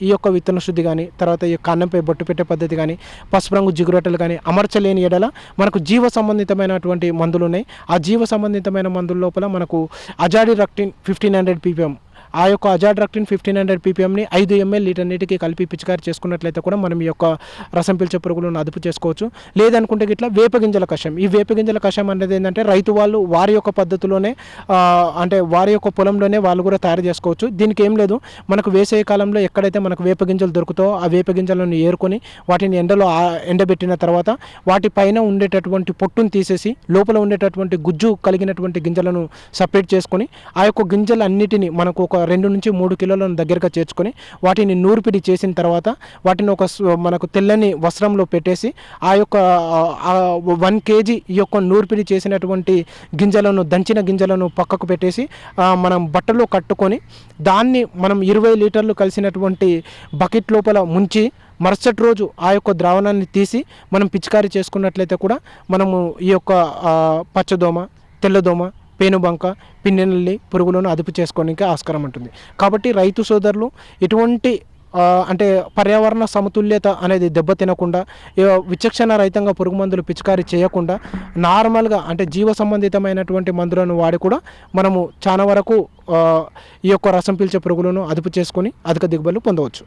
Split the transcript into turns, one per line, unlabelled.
ఈ యొక్క విత్తన శుద్ధి కానీ తర్వాత ఈ కాన్నంపై బొట్టు పెట్టే పద్ధతి కానీ పసుపు రంగు జిగురటలు కానీ అమర్చలేని ఎడల మనకు జీవ సంబంధితమైనటువంటి మందులు ఉన్నాయి. ఆ జీవ సంబంధితమైన మందుల లోపల మనకు azadirachtin fifteen hundred PPM ఆ యొక్క అజాడ్రక్టిన్ ఫిఫ్టీన్ హండ్రెడ్ పీపీఎంని ఐదు ఎంఎల్ లీటర్ కలిపి పిచికారి చేసుకున్నట్లయితే కూడా మనం ఈ యొక్క రసం పిలిచే పురుగులను అదుపు చేసుకోవచ్చు. లేదనుకుంటే ఇట్లా వేపగింజల కషాయం. ఈ వేపగింజల కషాయం అనేది ఏంటంటే రైతు వాళ్ళు వారి యొక్క పద్ధతిలోనే అంటే వారి యొక్క పొలంలోనే వాళ్ళు కూడా తయారు చేసుకోవచ్చు. దీనికి ఏం లేదు. మనకు వేసవి కాలంలో ఎక్కడైతే మనకు వేపగింజలు దొరుకుతాయో ఆ వేపగింజలను ఏరుకొని వాటిని ఎండలో ఎండబెట్టిన తర్వాత వాటి పైన ఉండేటటువంటి పొట్టును తీసేసి లోపల ఉండేటటువంటి గుజ్జు కలిగినటువంటి గింజలను సపరేట్ చేసుకొని ఆ యొక్క గింజలన్నిటిని మనకు ఒక రెండు నుంచి మూడు కిలోలను దగ్గరగా చేర్చుకొని వాటిని నూర్పిడి చేసిన తర్వాత వాటిని ఒక మనకు తెల్లని వస్త్రంలో పెట్టేసి ఆ యొక్క వన్ కేజీ ఈ యొక్క నూర్పిడి చేసినటువంటి గింజలను దంచిన గింజలను పక్కకు పెట్టేసి మనం బట్టలో కట్టుకొని దాన్ని మనం ఇరవై లీటర్లు కలిసినటువంటి బకెట్ లోపల ముంచి మరుసటి రోజు ఆ యొక్క ద్రావణాన్ని తీసి మనం పిచికారీ చేసుకున్నట్లయితే కూడా మనము ఈ యొక్క పచ్చదోమ తెల్లదోమ పేనుబంక పిన్నెల్లి పురుగులను అదుపు చేసుకోవడానికి ఆస్కారం ఉంటుంది. కాబట్టి రైతు సోదరులు ఇటువంటి అంటే పర్యావరణ సమతుల్యత అనేది దెబ్బతినకుండా విచక్షణ రహితంగా పురుగు మందులు పిచికారీ చేయకుండా నార్మల్గా అంటే జీవ సంబంధితమైనటువంటి మందులను వాడి కూడా మనము చాలా వరకు ఈ యొక్క రసం పీల్చే పురుగులను అదుపు చేసుకొని అధిక దిగుబడులు పొందవచ్చు.